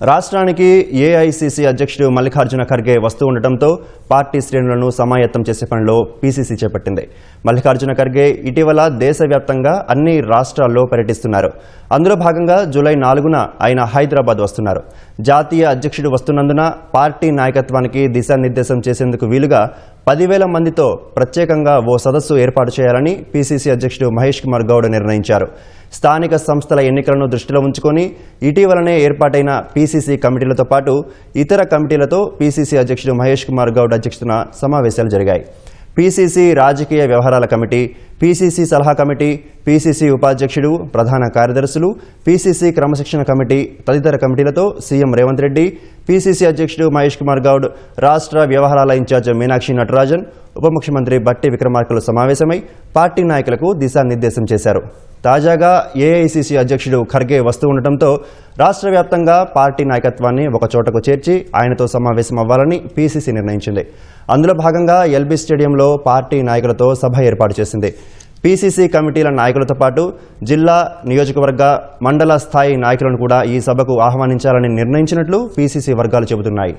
రాష్ట్రానికి ఏఐసీసీ అధ్యక్షుడు మల్లికార్జున ఖర్గే వస్తూ ఉండటంతో పార్టీ శ్రేణులను సమాయత్తం చేసే పనిలో పీసీసీ చేపట్టింది. మల్లికార్జున ఖర్గే ఇటీవల దేశవ్యాప్తంగా అన్ని రాష్ట్రాల్లో పర్యటిస్తున్నారు. అందులో భాగంగా జూలై నాలుగున ఆయన హైదరాబాద్ వస్తున్నారు. జాతీయ అధ్యక్షుడు వస్తున్నందున పార్టీ నాయకత్వానికి దిశానిర్దేశం చేసేందుకు వీలుగా పదివేల మందితో ప్రత్యేకంగా ఓ సదస్సు ఏర్పాటు చేయాలని పీసీసీ అధ్యక్షుడు మహేష్ కుమార్ గౌడ్ నిర్ణయించారు. స్థానిక సంస్థల ఎన్నికలను దృష్టిలో ఉంచుకొని ఇటీవలనే ఏర్పాటైన పీసీసీ కమిటీలతో పాటు ఇతర కమిటీలతో పీసీసీ అధ్యక్షుడు మహేష్ కుమార్ గౌడ్ అధ్యక్షతన సమావేశాలు జరిగాయి. పీసీసీ రాజకీయ వ్యవహారాల కమిటీ పీసీసీ సలహా కమిటీ పీసీసీ ఉపాధ్యక్షుడు ప్రధాన కార్యదర్శులు పీసీసీ క్రమశిక్షణ కమిటీ తదితర కమిటీలతో సీఎం రేవంత్ రెడ్డి పీసీసీ అధ్యక్షుడు మహేష్ కుమార్ గౌడ్ రాష్ట్ర వ్యవహారాల ఇన్ఛార్జ్ మీనాక్షి నటరాజన్ ఉప ముఖ్యమంత్రి బట్టి విక్రమార్కలు సమావేశమై పార్టీ నాయకులకు దిశానిర్దేశం చేశారు. తాజాగా ఏఐసీసీ అధ్యక్షుడు ఖర్గే వస్తూ ఉండటంతో రాష్ట్ర వ్యాప్తంగా పార్టీ నాయకత్వాన్ని ఒకచోటకు చేర్చి ఆయనతో సమావేశం అవ్వాలని పీసీసీ నిర్ణయించింది. అందులో భాగంగా ఎల్బీ స్టేడియంలో పార్టీ నాయకులతో సభ ఏర్పాటు చేసింది. పీసీసీ కమిటీల నాయకులతో పాటు జిల్లా నియోజకవర్గ మండల స్థాయి నాయకులను కూడా ఈ సభకు ఆహ్వానించాలని నిర్ణయించినట్లు పీసీసీ వర్గాలు చెబుతున్నాయి.